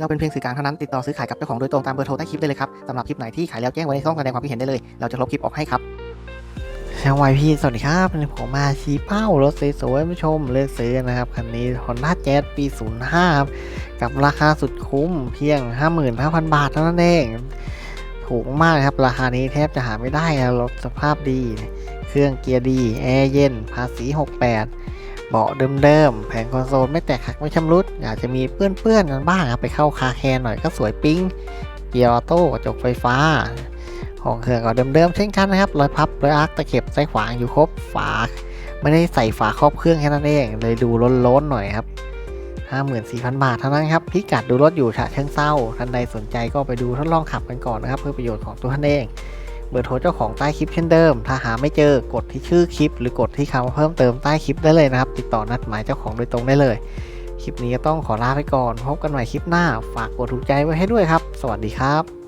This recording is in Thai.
เราเป็นเพียงสื่อกลางเท่านั้นติดต่อซื้อขายกับเจ้าของโดยตรงตามเบอร์โทรใต้คลิปได้เลยครับสำหรับคลิปไหนที่ขายแล้วแจ้งไว้ในช่องแสดงความคิดเห็นได้เลย เราจะลบคลิปออกให้ครับช่างไวพี่สวัสดีครับผมมาชี้เป้ารถสวยๆผู้ชมเลือกซื้อนะครับคันนี้ Honda Jazz ปี 05ครับกับราคาสุดคุ้มเพียง 55,000 บาทเท่านั้นเอง ถูกมากครับ ราคานี้แทบจะหาไม่ได้นะรถสภาพดี เครื่องเกียร์ดี แอร์เย็น ภาษี 68 เบาะเดิมๆแผงคอนโซลไม่แตกหักไม่ชำรุดอยากจะมีเปื้อนๆกันบ้างครับไปเข้าคาแคร์หน่อยก็สวยปิ๊งเกียร์ออโต้กระจกไฟฟ้า ของเครื่องก็เดิมๆเช่นกันนะครับรอยพับรอยอาร์คตะเข็บไส้ขวางอยู่ครบฝาไม่ได้ใส่ฝาครอบเครื่องแค่นั้นเองเลยดูล้นๆหน่อยครับ54,000 บาทเท่านั้นครับ พิกัดดูรถอยู่ฉะเชิงเซาท่านใดสนใจก็ไปดูทดลองขับกันก่อนนะครับ เพื่อประโยชน์ของตัวท่านเอง เบอร์โทรเจ้าของใต้คลิปเช่นเดิม ถ้าหาไม่เจอกดที่ชื่อคลิป หรือกดที่คำเพิ่มเติมใต้คลิปได้เลยนะครับ ติดต่อนัดหมายเจ้าของโดยตรงได้เลย คลิปนี้ก็ต้องขอลาไปก่อน พบกันใหม่คลิปหน้า ฝากกดถูกใจไว้ให้ด้วยครับ สวัสดีครับ